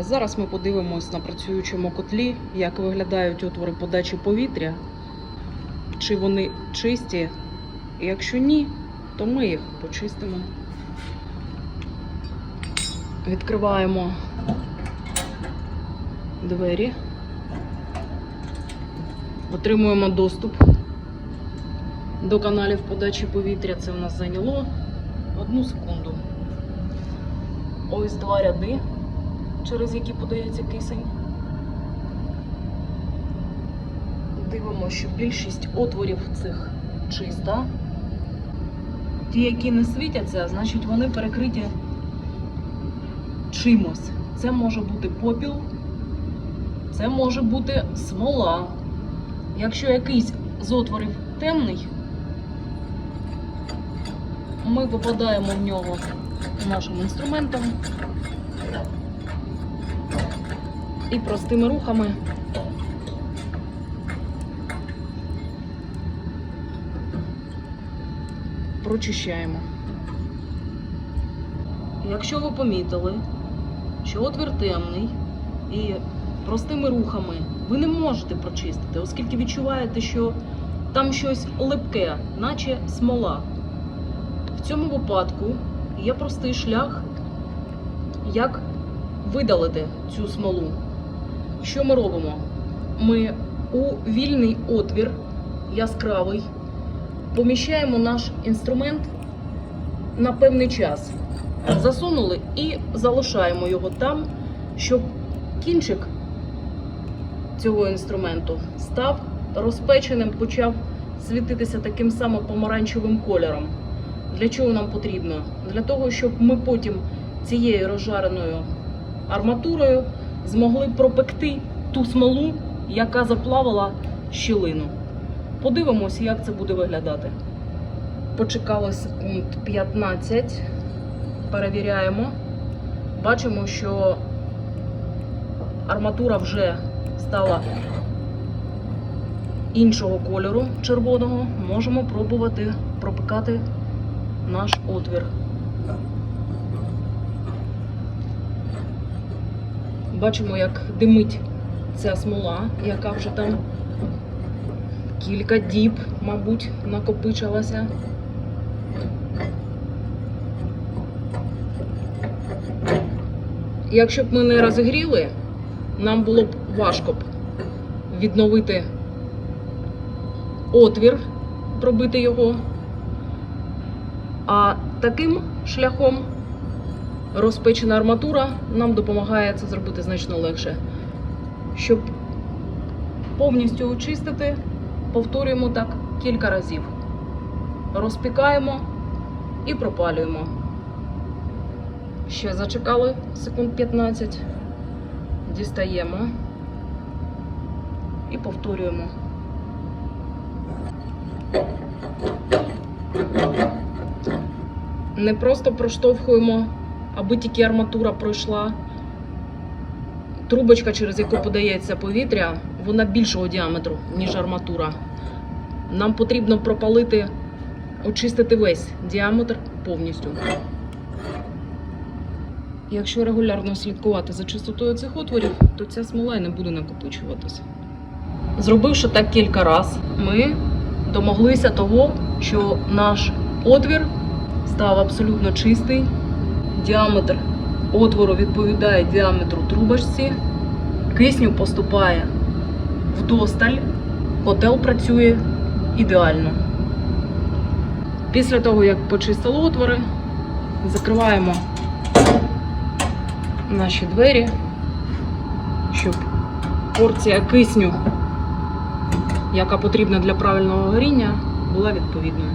Зараз ми подивимось на працюючому котлі, як виглядають отвори подачі повітря, чи вони чисті. Якщо ні, то ми їх почистимо. Відкриваємо двері, отримуємо доступ до каналів подачі повітря. Це в нас зайняло одну секунду. Ось два ряди, через які подається кисень. Дивимося, що більшість отворів цих чиста. Ті, які не світяться, значить вони перекриті чимось. Це може бути попіл, це може бути смола. Якщо якийсь з отворів темний, ми попадаємо в нього нашим інструментом і простими рухами прочищаємо. Якщо ви помітили, що отвір темний і простими рухами ви не можете прочистити, оскільки відчуваєте, що там щось липке, наче смола. В цьому випадку є простий шлях, як видалити цю смолу. Що ми робимо? Ми у вільний отвір яскравий поміщаємо наш інструмент на певний час. Засунули і залишаємо його там, щоб кінчик цього інструменту став розпеченим, почав світитися таким самим помаранчевим кольором. Для чого нам потрібно? Для того, щоб ми потім цією розжареною арматурою змогли пропекти ту смолу, яка заплавила щілину. Подивимося, як це буде виглядати. Почекали секунд 15, перевіряємо. Бачимо, що арматура вже стала іншого кольору червоного. Можемо пробувати пропекати наш отвір. Бачимо, як димить ця смола, яка вже там кілька діб, мабуть, накопичилася. Якщо б ми не розігріли, нам було б важко б відновити отвір, пробити його. А таким шляхом розпечена арматура нам допомагає це зробити значно легше. Щоб повністю очистити, повторюємо так кілька разів. Розпікаємо і пропалюємо. Ще зачекали секунд 15. Дістаємо і повторюємо. Не просто проштовхуємо, аби тільки арматура пройшла. Трубочка, через яку подається повітря, вона більшого діаметру, ніж арматура. Нам потрібно пропалити, очистити весь діаметр повністю. Якщо регулярно слідкувати за чистотою цих отворів, то ця смола й не буде накопичуватися. Зробивши так кілька разів, ми домоглися того, що наш отвір став абсолютно чистий. Діаметр отвору відповідає діаметру трубочці, кисню поступає вдосталь, котел працює ідеально. Після того, як почистили отвори, закриваємо наші двері, щоб порція кисню, яка потрібна для правильного горіння, була відповідною.